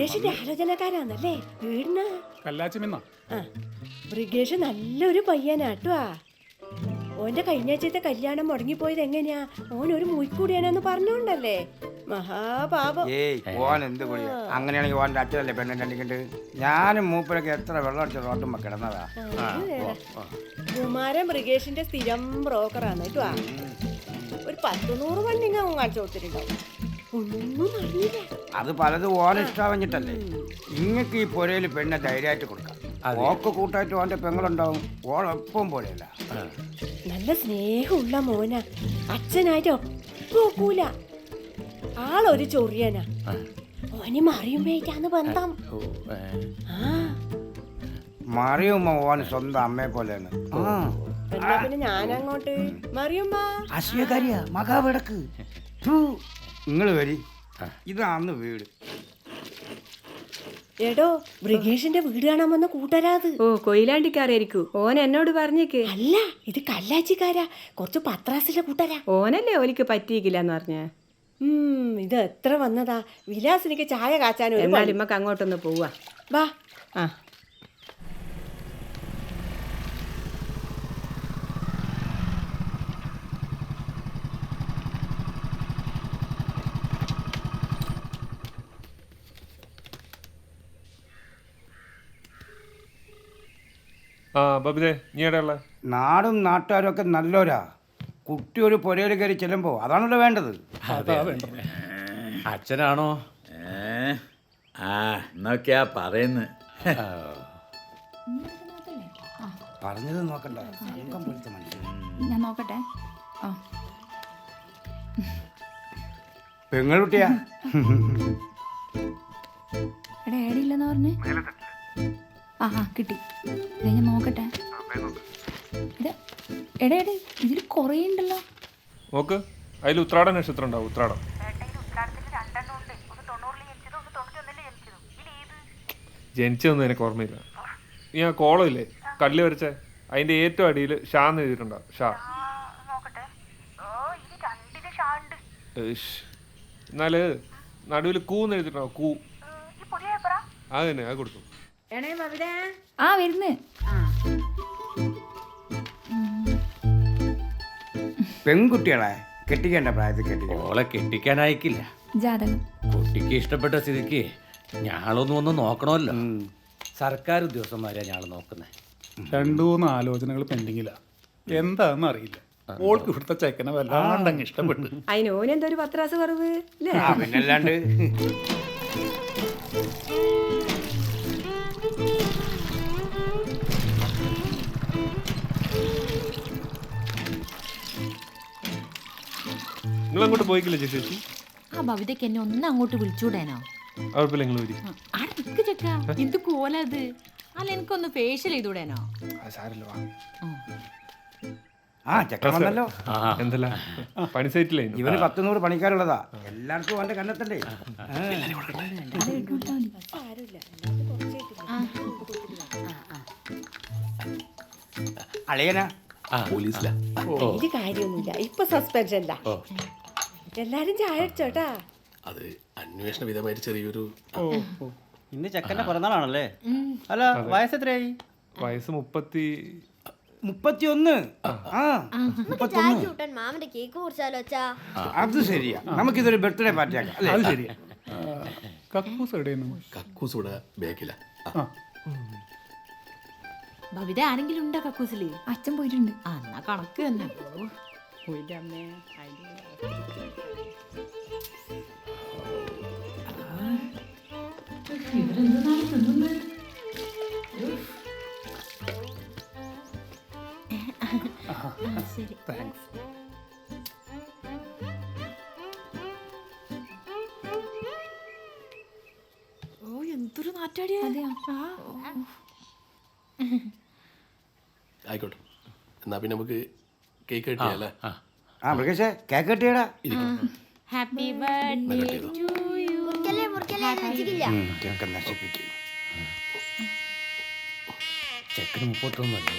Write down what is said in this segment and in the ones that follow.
ബ്രിഗേഷിന്റെ ആലോചനക്കാരാന്നല്ലേ വീടിന്? കല്ലാച്ചിമിന്ന ആ. ബ്രിഗേഷ് നല്ലൊരു പയ്യനാട്ടോ. ഓന്റെ കഴിഞ്ഞാഴ്ചത്തെ കല്യാണം മുടങ്ങിപ്പോയത് എങ്ങനെയാ? ഓൻ ഒരു മുയിക്കൂടിയാണെന്ന് പറഞ്ഞോണ്ടല്ലേ? മഹാപാപം. ഏയ് ഓൻ എന്ത് കുടി അങ്ങനെയാണെങ്കിൽ ഓന്റെ അച്ഛനല്ലേ പെണ്ണെ കണ്ടിട്ട് ഞാനും മൂപ്പരൊക്കെ എത്ര വെള്ളം അടിച്ച റോട്ടുമ്പോ കിടന്നതാ. കുമാരൻ ബ്രിഗേഷിന്റെ സ്ഥിരം ബ്രോക്കറാണ് കേട്ടോ. ഒരു പത്തുനൂറ് വണ്ടി വണ്ടിങ്ങ കാണിച്ചു കൊടുത്തിട്ടുണ്ടാവും. അത് പലതും ഇഷ്ടം ഇഷ്ടാവഞ്ഞിട്ടല്ലേ. ഇങ്ങക്ക് ഈ പുരയിൽ പെണ്ണെ ധൈര്യമായിട്ട് കൊടുക്കാം. ഓക്ക് കൂട്ടായിട്ട് ഓന്റെ പെങ്ങളുണ്ടാവും. ഓളൊപ്പം പോലെയല്ല. നല്ല സ്നേഹമുള്ള മോന. അച്ഛനായിട്ട് ഒക്കൂല ആളൊരു ചൊറിയനാ. ഓന് മറിയുമ്പോഴേക്കാന്ന് ബന്ധം. മറിയുമ്മ ഓന് സ്വന്തം അമ്മയെ പോലെയാണ്. ആ. എന്നാ പിന്നെ ഞാനങ്ങോട്ട്. മറിയുമ്മ. അസൂയക്കാരിയാ മകാവിടക്ക് നിങ്ങൾ വരി. ഇതാണ് വീട്. എടോ ബ്രിഗേഷിന്റെ വീട് കാണാൻ വന്ന കൂട്ടരാത് ഓ കൊയിലാണ്ടിക്കാരായിരിക്കൂ. ഓൻ എന്നോട് പറഞ്ഞേക്ക്. അല്ല ഇത് കല്ലാച്ചിക്കാരാ. കുറച്ച് പത്രാസിലെ കൂട്ടരാ. ഓനല്ലേ ഓലിക്ക് പറ്റിയിക്കില്ലെന്ന് പറഞ്ഞ? ഉം ഇത് എത്ര വന്നതാ? വിലാസിനിക്ക് ചായ കാച്ചാനും എന്നാലും ഇമ്മക്ക് അങ്ങോട്ടൊന്ന് പോവാ. വാ. ആ. ആ ബബിതേ നീ എവിടെയുള്ള നാടും നാട്ടുകാരും ഒക്കെ നല്ലോരാ കുട്ടി ഒരു പുരയിൽ കയറി ചെല്ലുമ്പോൾ അതാണല്ലോ വേണ്ടത്. അച്ഛനാണോ? ആ എന്നൊക്കെയാ പറയുന്നത് പറഞ്ഞത് നോക്കണ്ട. പോലത്തെ മനുഷ്യൻ. ഞാൻ നോക്കട്ടെ. ആ. പെങ്ങളുട്ടിയാ എടാ ഏടിയില്ലെന്ന് പറഞ്ഞേ? ആ ആ കിട്ടി. ദേ ഞാൻ നോക്കട്ടെ. എടാ എടേ എടേ ഇതിൽ കുറേ ഉണ്ടല്ലോ. നോക്ക് അതിൽ ഉത്രാട നക്ഷത്രം ഉണ്ടാവും ഉത്രാടം ജനിച്ചതൊന്നും എനിക്ക് ഓർമ്മയില്ല. നീ ആ കോളം ഇല്ലേ കല്ല് വരച്ച അതിന്റെ ഏറ്റവും അടിയിൽ ഷാ എന്ന് എഴുതിയിട്ടുണ്ടാവും ഷാ. എന്നാൽ നടുവിൽ കൂ എന്ന് എഴുതിയിട്ടുണ്ടാവും കൂ. അത് തന്നെ അത് കൊടുക്കും ആ വരുന്ന്. പെൺകുട്ടികളെ കെട്ടിക്കേണ്ട പ്രായത്തിൽ കെട്ടിക്കണം ഓളെ കെട്ടിക്കാനായിക്കില്ല ജാതകം. കുട്ടിക്ക് ഇഷ്ടപ്പെട്ട സ്ഥിതിക്ക് ഞാളൊന്നും ഒന്ന് നോക്കണമല്ലോ. സർക്കാർ ഉദ്യോഗസ്ഥന്മാരെ ഞാൾ നോക്കുന്നത് രണ്ടു മൂന്ന് ആലോചനകൾ പെൻഡിങ്ങില്ല എന്താന്ന് അറിയില്ല. ഓൾക്ക് ഇവിടുത്തെ ചെക്കനെ വല്ലാണ്ടങ്ങ് ഇഷ്ടപ്പെട്ടു. അതിന് ഓനെന്തോ ഒരു പത്രാസ് കുറവ് പിന്നല്ലാണ്ട്. നിങ്ങൾ അങ്ങോട്ട് പോയിക്കില്ല ചേച്ചി ആ ഭവിതയ്ക്ക് എന്നെ ഒന്ന് അങ്ങോട്ട് വിളിച്ചുകൂടാനോ കുഴപ്പമില്ല നിങ്ങൾ വരി ആടെ നിക്ക് ചെക്ക. എന്ത് കോലത് അല്ല എനിക്കൊന്ന് ഫേഷ്യൽ ചെയ്തൂടേനോ സാരല്ല വാ. ആ. ചെക്കൻ വന്നല്ലോ. എന്തല്ല? പണി സൈറ്റില്ലേ ഇവന് പത്ത് നൂറ് പണിക്കാരുള്ളതാ. എല്ലാവർക്കും അവന്റെ കണ്ണെത്തണ്ടേ അളിയനാ? പോലീസിലാ. കാര്യൊന്നുമില്ല കാര്യമൊന്നുമില്ല. ഇപ്പൊ സസ്പെൻഷനില്ല എല്ലാരും ചായ അടിച്ചോട്ടാ അത് അന്വേഷണ വിധമായിട്ട് ചെറിയൊരു ഇന്ന് ചെക്കന്റെ പിറന്നാളാണല്ലേ? അല്ല വയസ്സ് എത്രയായി വയസ്സ് മുപ്പത്തി മുപ്പത്തിയൊന്ന്. മാമന്റെ കേക്ക് അത് ശരിയാ. നമുക്കിതൊരു ബർത്ത്ഡേ പാർട്ടി ആക്കാം. ശരിയാ. കക്കൂസ് എവിടെയാണ് കക്കൂസ് ഇവിടെ ബാക്കില. ആരെങ്കിലും ഉണ്ടോ കക്കൂസിൽ? അച്ഛൻ പോയിട്ടുണ്ട്. ആ എന്നാ കണക്ക് തന്നെ. ഓ, പോയിന്റെ അമ്മേ അതിന്റെ ശരി താങ്ക്സ് ഓ എന്തൊരു നാറ്റാടിയാ ആയിക്കോട്ടെ. എന്നാ പിന്നെ നമുക്ക് കേക്ക് കിട്ടിയല്ലേ? ആ മൃഗേഷേ കേക്ക് കെട്ടിയടാ. ഹാപ്പി ബർത്ത്ഡേ ടു യു മുറിക്കല്ലേ മുറിക്കല്ലേ വെച്ചിട്ടില്ല ചെക്കൻ നശിപ്പിക്കും. ചെക്കന് മുപ്പത്തൊന്നല്ലേ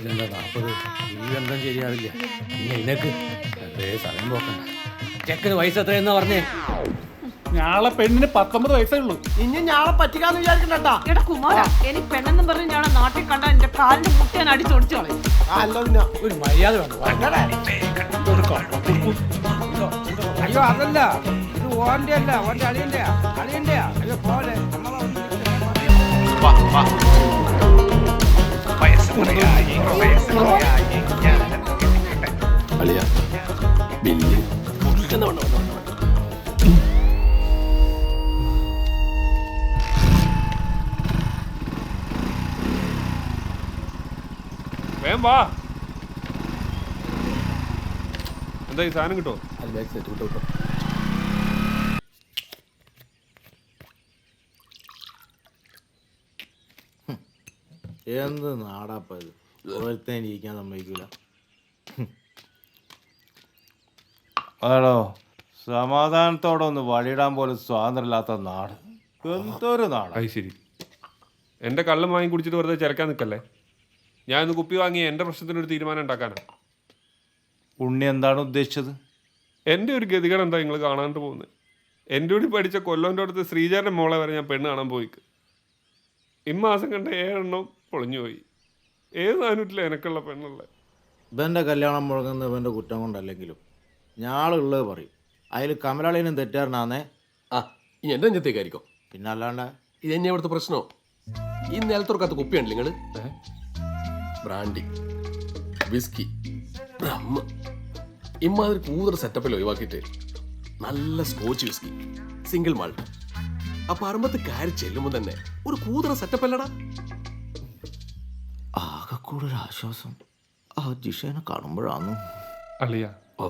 ഇതെന്താ നാൽപ്പത് ശരിയാവില്ല. പിന്നെ ഇതിനക്ക് അതേ സമയം പോക്കണ്ട. ചെക്കന് വയസ്സ് എത്രയെന്നാ പറഞ്ഞേ? ഞാളെ പെണ്ണിന് പത്തൊമ്പത് വയസ്സേ ഉള്ളൂ. ഇനി ഞാളെ പറ്റിക്കാന്ന് വിചാരിക്കണ്ടാ എടാ കുമാര എനിക്ക് പെണ്ണെന്നും പറഞ്ഞ് ഞാൻ നാട്ടിൽ കണ്ട എന്റെ കാലിന്റെ മുട്ട ഞാൻ അടിച്ചോടിച്ചു കളയും. ഒരു മര്യാദ അയ്യോ അതല്ല. ഇത് ഓന്റെ അല്ല ഓന്റെ അളിയന്റെ അളിയന്റെ. അയ്യോ പോലെ അളിയ ബില്ല്. എന്നാ വേം വാ. എന്താ ഈ സാധനം കിട്ടോ അത് ബാക്ക് സൈഡ് വിട്ടോ വിട്ടോ എന്ത് നാടാപ്പ ഇത്? ഇരിക്കാൻ സമ്മതിക്കൂല. അതോ സമാധാനത്തോടെ ഒന്ന് വഴിയിടാൻ പോലും സ്വാതന്ത്ര്യമില്ലാത്ത നാട്. എന്തൊരു നാട്? അത് ശരി. എന്റെ കള്ളം വാങ്ങി കുടിച്ചിട്ട് വെറുതെ ചിരക്കാൻ നിൽക്കല്ലേ? ഞാൻ ഇന്ന് കുപ്പി വാങ്ങി എന്റെ പ്രശ്നത്തിനൊരു തീരുമാനം ഉണ്ടാക്കാനാണ് ഉണ്ണി എന്താണ് ഉദ്ദേശിച്ചത്? എന്റെ ഒരു ഗതികേട് എന്താ നിങ്ങൾ കാണാണ്ട് പോകുന്നത് എന്റെ കൂടി പഠിച്ച കൊല്ലോന്റെ അടുത്ത് ശ്രീചാരന്റെ മോളെ വരെ ഞാൻ പെണ്ണ് കാണാൻ പോയിക്ക്. ഇമ്മാസം കണ്ട ഏഴെണ്ണം പൊളിഞ്ഞു പോയി. ഏത് നാനൂറ്റില്ല എനക്കുള്ള പെണ്ണുള്ള? ഇവന്റെ കല്യാണം മുഴങ്ങുന്ന ഇവന്റെ കുറ്റം കൊണ്ടല്ലെങ്കിലും ഞാളുള്ളത് പറയും. അതിൽ കമലാളിനും തെറ്റാറിനാന്നേ ആ ഇനി എന്റെ അഞ്ചത്തേക്കായിരിക്കും പിന്നെ അല്ലാണ്ട് ഇത് തന്നെ ഇവിടുത്തെ പ്രശ്നമോ ഈ നിലത്തുറക്കാത്ത കുപ്പിയാണ് നിങ്ങൾ ബ്രാൻഡി വിസ്കി ബ്രഹ്മ. ഇമാതിരി കൂടുതൽ സെറ്റപ്പിൽ ഒഴിവാക്കിയിട്ട് നല്ല സ്കോച്ച് വിസ്കി സിംഗിൾ മാൾട്ട് ആ പറമ്പത്ത് കയറി ചെല്ലുമ്പോൾ തന്നെ ഒരു കൂതറ സെറ്റപ്പ് അല്ലടാ ആകെ കൂടെ ഒരു ആശ്വാസം ആ ജിഷേനെ കാണുമ്പോഴാണ് അളിയ ഓ.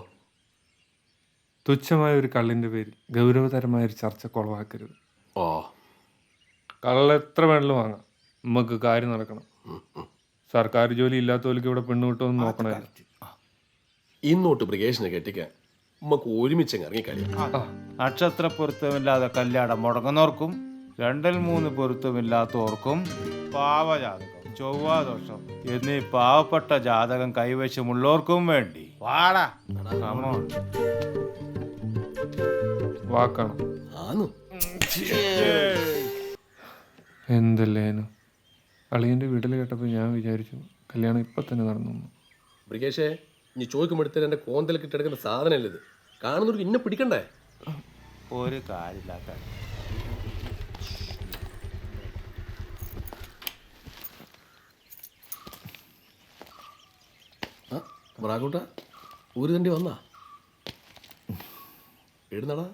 തുച്ഛമായ ഒരു കള്ളിന്റെ പേരിൽ ഗൗരവതരമായ ഒരു ചർച്ച കുളവാക്കരുത്. ഓ. കള്ള എത്ര വേണമെങ്കിലും വാങ്ങാം. നമുക്ക് കാര്യം നടക്കണം. സർക്കാർ ജോലി ഇല്ലാത്തവർക്ക് ഇവിടെ പെണ്ണ് കിട്ടുമെന്ന് നോക്കണേ. ഇന്നോട്ട് ബ്രിഗേഷനെ കെട്ടിക്കാൻ നമുക്ക് ഒരുമിച്ച് ഇറങ്ങിക്കളിയാം നക്ഷത്ര പൊരുത്തമില്ലാതെ കല്യാണം മുടങ്ങുന്നവർക്കും രണ്ടിൽ മൂന്ന് പൊരുത്തമില്ലാത്തവർക്കും പാവജാതകം ചൊവ്വാദോഷം എന്നീ പാവപ്പെട്ട ജാതകം കൈവശമുള്ളവർക്കും വേണ്ടി. വാടാ. വാക്കാണ്. ആന്നു. എന്തല്ലേനു അളിയന്റെ വീട്ടിൽ കേട്ടപ്പോൾ ഞാൻ വിചാരിച്ചു കല്യാണം ഇപ്പം തന്നെ നടന്നു ബ്രികേഷേ നീ ഇനി ചോദിക്കുമ്പോഴത്തേന് എന്റെ കോന്തൽ കിട്ടിയെടുക്കുന്ന സാധനമല്ല ഇത്? കാണുന്നവർക്ക് ഇന്നെ പിടിക്കണ്ടേ? ഒരു കാര്യമില്ലാത്ത ആ ഒരു ഊര് തണ്ടി വന്നാ? എഴുന്നടാ.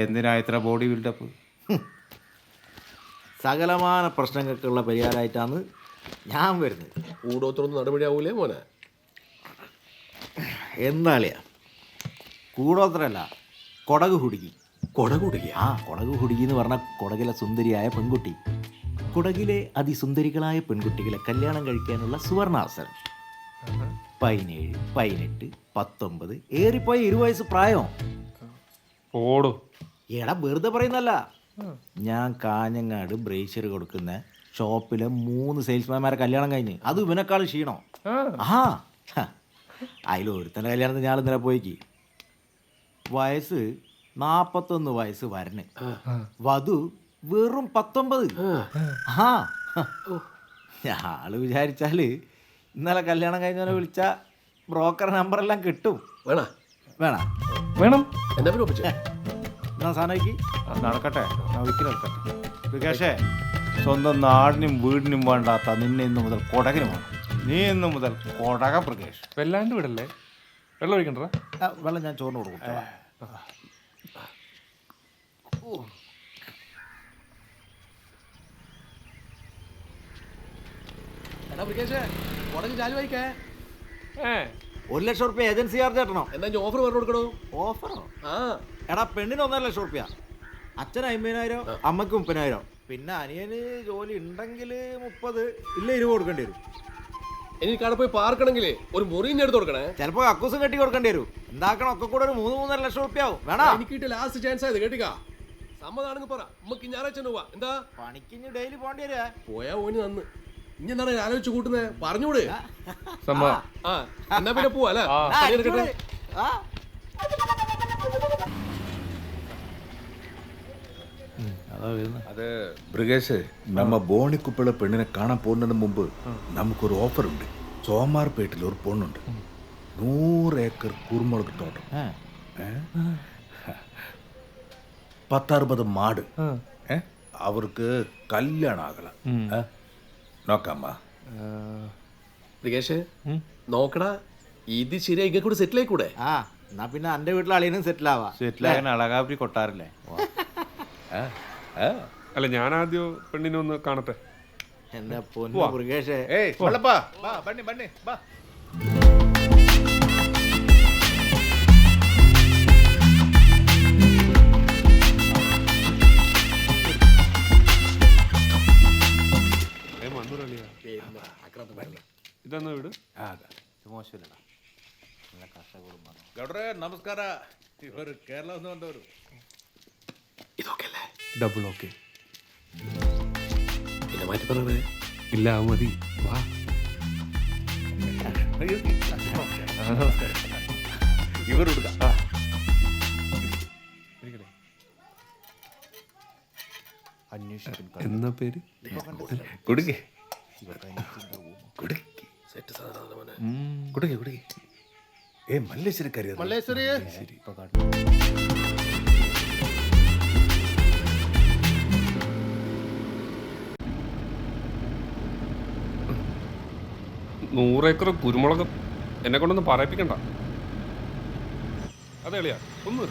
എന്തിനാ ഇത്ര ബോഡി ബിൽഡപ്പ്? സകലമാന പ്രശ്നങ്ങൾക്കുള്ള പരിഹാരമായിട്ടാണ് ഞാൻ വരുന്നത്. കൂടോത്തൊന്നും നടപടിയാവൂലേ മോനെ? എന്താളിയാ കൂടോത്രല്ല കൊടക് കുടുകി കൊടക് കുടുകി ആ കൊടക് കുടുകി എന്ന് പറഞ്ഞ കൊടകിലെ സുന്ദരിയായ പെൺകുട്ടി. കുടകിലെ അതിസുന്ദരികളായ പെൺകുട്ടികളെ കല്യാണം കഴിക്കാനുള്ള സുവർണാവസരം. പതിനേഴ് പതിനെട്ട് പത്തൊമ്പത് ഏറിപ്പോയ ഇരു വയസ്സ് പ്രായം. ഓടോ. എടാ വെറുതെ പറയുന്നല്ല ഞാൻ കാഞ്ഞങ്ങാട് ബ്രേഷ്യർ കൊടുക്കുന്ന ഷോപ്പിലെ മൂന്ന് സെയിൽസ്മാൻമാരെ കല്യാണം കഴിഞ്ഞ്. അത് ഇവനേക്കാൾ ക്ഷീണോ. ആ. അതിൽ ഒരുത്തന്റെ കല്യാണത്തിന് ഞാൻ ഇന്നലെ പോയിക്ക്. വയസ്സ് നാപ്പത്തൊന്ന് വയസ്സ് വരണ് വധു വെറും പത്തൊമ്പത്. ആ. ഞാൾ വിചാരിച്ചാൽ ഇന്നലെ കല്യാണം കഴിഞ്ഞവനെ വിളിച്ച ബ്രോക്കർ നമ്പറെല്ലാം കിട്ടും. വേണം? വേണം? വേണം. എന്നാ സാധനമാക്കി നടക്കട്ടെ. ഞാൻ ഒരിക്കലും നടക്കട്ടെ. വികാഷേ സ്വന്തം നാടിനും വീടിനും വേണ്ടാത്ത നിന്നെ ഇന്നു മുതൽ കൊടകിന് വേണം. നീ ഇന്നു മുതൽ കൊടക പ്രകേഷ്. വെല്ലാണ്ട് വിടല്ലേ? വെള്ളം ഒഴിക്കണ്ടടാ? വെള്ളം ഞാൻ ചോറിന് കൊടുക്കും. എടാ വായിക്കേ ഏ. ഒരു ലക്ഷം റുപ്യ ഏജൻസി ചാർജ് കെട്ടണോ? എന്നാ ഞാൻ ഓഫർ പറഞ്ഞു കൊടുക്കണോ? ഓഫറോ ആ. എടാ പെണ്ണിന് ഒന്നര ലക്ഷം റുപ്യ. അച്ഛന് അമ്പതിനായിരം അമ്മയ്ക്ക് മുപ്പതിനായിരം. പിന്നെ അനിയന് ജോലി ഉണ്ടെങ്കിൽ മുപ്പത് ഇല്ല ഇരുപത് കൊടുക്കേണ്ടി വരും. എനിക്ക് അവിടെ പോയി പാർക്കണമെങ്കിലേ ഒരു മുറിഞ്ഞ് എടുത്ത് കൊടുക്കണേ. ചിലപ്പോ കക്കൂസും കെട്ടി കൊടുക്കേണ്ടി വരും. എന്താക്കണം ഒക്കെ കൂടെ ഒരു മൂന്ന് മൂന്നര ലക്ഷം റുപ്യ ആവും. വേണോ? എനിക്ക് കിട്ടിയ ലാസ്റ്റ് ചാൻസ് ആയത് കേട്ടിക്കാ. സമ്മതാണെങ്കിൽ പറ. നമുക്ക് ഞായറാഴ്ച പോവാ. എന്താ? പണിക്ക് ഡെയിലി പോകേണ്ടി വരാ പോയാ ഓന് നന്ന് ഇനി എന്താണ് ആലോചിച്ച് കൂട്ടുന്നത് പറഞ്ഞൂടെ സംഭവം. ആ. എന്നാ പിന്നെ പോവാ അല്ലേ? ആ. പണിയെടുക്കട്ടെ ആ. അതാ ബ്രിഗേഷ് നമ്മ ബോണിക്കുപ്പിള പെണ്ണിനെ കാണാൻ പോകുന്നതിന് മുമ്പ് നമുക്കൊരു ഓഫർ ഉണ്ട് സോമാർപേട്ടിൽ ഒരു പൊണ്ണുണ്ട്. നൂറ് ഏക്കർ കുരുമുളക് തോട്ടം? പത്തറുപത് മാട്. ഏ? അവർക്ക് കല്യാണം ആകല? നോക്കാമ്മ. മൃഗേഷ് നോക്കടാ ഇത് ശരിയാ ഇങ്ങനെ കൂടെ സെറ്റിൽ ആയിക്കൂടെ ആ എന്നാ പിന്നെ എന്റെ വീട്ടിൽ അളിയനും സെറ്റിൽ ആവാ. സെറ്റിലാകാൻ അളകാപുരി കൊട്ടാറില്ലേ? അല്ല? ഞാൻ ആദ്യം പെണ്ണിനെ ഒന്ന് കാണട്ടെ? എന്റെ പൊന്നു മൃഗേഷേ ഏയ് വള്ളപ്പാ. വാ ബണ്ണി ബണ്ണി വാ. ഇതെന്നാ വീട് മോശമില്ലടാ ಗೌಡ್ರೆ ನಮಸ್ಕಾರ ಇವರು ಕೇರಳದಿಂದ ಬಂದವರು ഡബിൾ ഓക്കെ പിന്നെ മാറ്റി പറഞ്ഞേ ഇല്ല അത് മതി വാ ആ, നമസ്കാരം ಇವರು ಹುಡುಗ ഇരിക്കട്ടെ. അന്വേഷിക്കും എന്നാ പേര് ಕುಡುಗೆ സെറ്റ് സാധനം കൊടുക്കേ കൊടുക്കേ. ഏ മല്ലേശ്വരി കരുത് മല്ലേശ്വരി. ശരി ഇപ്പൊ നൂറേക്കർ കുരുമുളക് എന്നെ കൊണ്ടൊന്നും പറയിപ്പിക്കണ്ട. അതെ എളിയാ. ഒന്ന്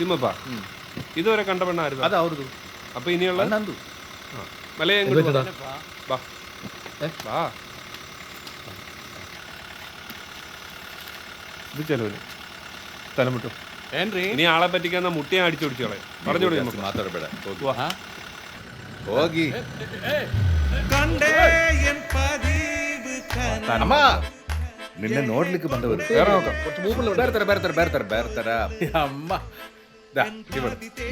തിമ്മപ്പ. ഇതുവരെ കണ്ട പെണ്ണായിരുന്നു അതാവുന്നു അപ്പൊ ഇനിയുള്ള മലയെ എങ്ങോട്ട് വാ. വാ. ഇത് ചെലവിൽ സ്ഥലം വിട്ടു. ഏൻട്രി? ഇനി ആളെ പറ്റിക്കാൻ മുട്ടിയെ അടിച്ചോടിച്ചു കളയും പറഞ്ഞോളൂ നമുക്ക്. മാത്രപ്പെടാം നിന്നെ നോട്ടിലേക്ക് ബന്ധം വരും വേറെ നോക്കാം. കുറച്ച് മൂപ്പിൽ ബേർത്തര ബേർത്തര ബേർത്തര ബേർത്തര. അമ്മ.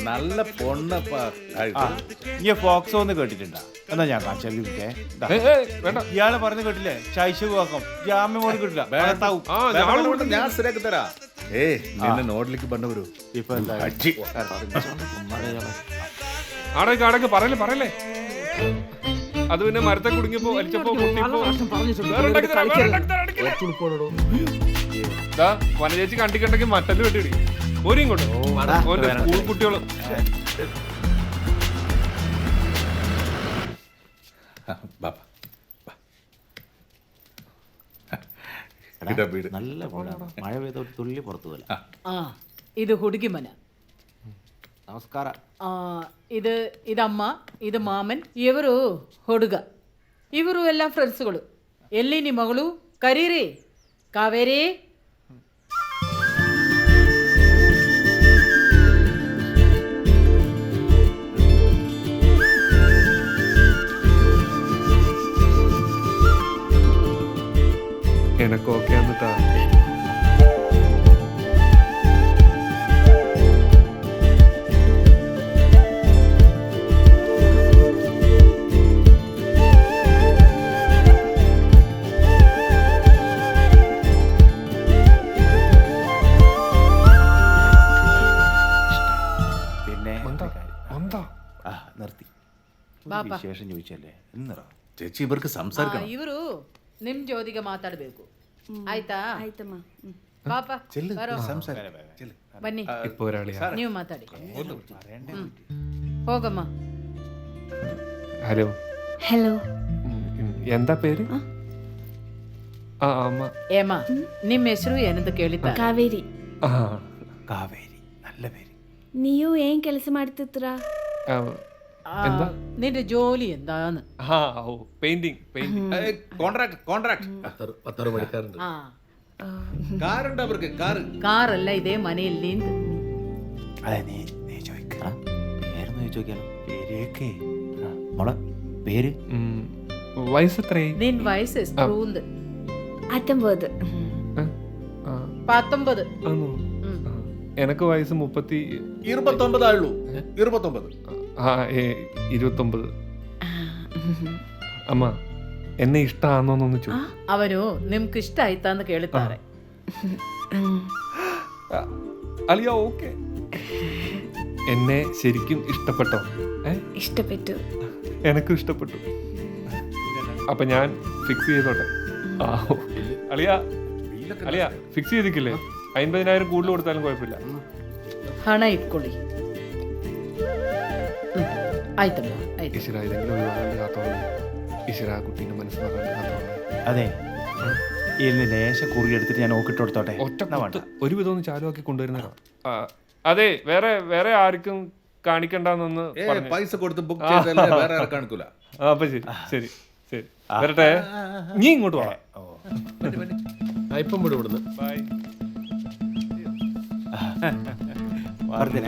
നല്ല പൊണ്ണപ്പാ ഫോക്സോ ഒന്ന് കേട്ടിട്ടുണ്ടാ? എന്നാ ഞാൻ കാണിച്ചാൽ ഇയാളെ പറഞ്ഞു കേട്ടില്ലേ? ശൈശവാക്കം ജാമ്യം പോലും കിട്ടില്ല. ഞാൻ ശരിയാക്കി തരാ. ഏ നിന്നെ നോട്ടിലേക്ക് പണ്ടവരൂ ഇപ്പൊ അടക്ക് അടക്ക് പറയല്ലേ പറയല്ലേ? അത് പിന്നെ മരത്തെ കുടുങ്ങിയപ്പോ വലിച്ചപ്പോ വനചേച്ചി കണ്ടിട്ടുണ്ടെങ്കിൽ മട്ടൽ വെട്ടിടി ഒരു ഇങ്ങോട്ട് ഓന്റെ സ്കൂൾ കുട്ടികള് ബാപ്പ ഇതാ വീട് നല്ല വീടാണ് മഴ പെയ്ത ഒരു തുള്ളി പുറത്തു പോലെ ആ ഇത് ಹುಡುಗಿ ಮನೆ നമസ്കാരം ಆ, ಇದು ಇದಮ್ಮ ಇದು ಮಾಮನ್ ಇವರು ಹುಡುಗ ಇವರು ಎಲ್ಲ ಫ್ರೆಂಡ್ಸ್ಗಳು ಎಲ್ಲಿ ನಿಮ್ಮ ಮಗಳು ಕರೀರಿ ಕಾವೇರಿ എനക്ക് ഓക്കെ എന്നിട്ടാ പിന്നെ മന്ദ ഒരു കാര്യം. മന്ദ ആ നിർത്തി ഒരു ബാപ്പ. വിശേഷം ചോദിച്ചല്ലേ എന്നറ ചേച്ചി ഇവർക്ക് സംസാരിക്കണം ಇವರು ನಿಮ್ ಜೋದಿಗೆ ಮಾತಾಡಬೇಕು ಆಯ್ತಾ ಆಯ್ತಮ್ಮ ಹ್ಮ್. ಪಾಪ ചെല്ല് ಬರೋ സംസാരിക്കാം ಬನ್ನಿ ഇപ്പൊ ഒരാളിയാ ನೀವು ಮಾತಾಡಿ ಹ್ಮ್. ಹೋಗಮ್ಮ ഹലോ ഹലോ ഉം, ഉം. എന്താ പേര് ആ അമ്മ ಏಮ್ಮ ನಿಮ್ಮ ಹೆಸರು ಏನಂತ ಕೇಳಿದ್ದಾರೆ ಕಾವೇರಿ ആ കാവേരി നല്ല പേര് ನೀವು ಏನ್ ಕೆಲಸ ಮಾಡ್ತಿದ್ರ ആ, എന്താ? നിന്റെ ജോലി എന്താന്ന്? ആ പെയിന്റിംഗ് ആ. അവർക്ക്? കാറല്ല ഇതേ മനയിൽ നീന്ത്. നീ നീ പേര്? വയസ്സ് മുപ്പത്തി ഇരുപത്തി പത്തൊമ്പത്. ഇരുപത്തി വയസ്സ് ഇരുപത്തൊമ്പത്. അമ്മ എന്നെ ഇഷ്ടാന്നോന്നൊന്ന് അവരോ അവനോ നിനക്ക് ഇഷ്ടായിത്താന്ന് കേളിത്താറെ അലിയ ഓക്കെ. എന്നെ ശരിക്കും ഇഷ്ടപ്പെട്ടോ? ഇഷ്ടപ്പെട്ടു. എനക്കും ഇഷ്ടപ്പെട്ടു. അപ്പൊ ഞാൻ ഫിക്സ് ചെയ്തോട്ടെ. അളിയ അളിയ ഫിക്സ് ചെയ്തിക്കില്ലേ? അൻപതിനായിരം കൂടുതൽ കൊടുത്താലും കുഴപ്പമില്ല. ഹണ ഇക്കൊള്ളി ആയിത്തമിഴ് ഈശ്വര ഇതെങ്കിലും ഒഴിവാകാണ്ട് കാത്തോളെ. ഈശ്വര കുട്ടീന്റെ മനസ്സ് നിറഞ്ഞ് കാത്തോളെ. അതെ. ഇരുന്ന് ലേശം കുറിയെടുത്തിട്ട് ഞാൻ ഓക്കിട്ട് കൊടുത്തോട്ടെ ഒറ്റ കുത്ത് ഒരുവിധം ഒന്ന് ചാലുവാക്കി കൊണ്ടുവരുന്ന അതെ വേറെ വേറെ ആർക്കും കാണിക്കണ്ടെന്നൊന്ന് പൈസ കൊടുത്ത് ബുക്ക് ചെയ്തല്ലേ വേറെ ആരും കാണിക്കൂല. അപ്പൊ ശരി ശരി ശരി. വരട്ടെ. നീ ഇങ്ങോട്ട് വാ. ഇപ്പം വിടും ഇവിടുന്ന്. ബൈ. വർദ്ധന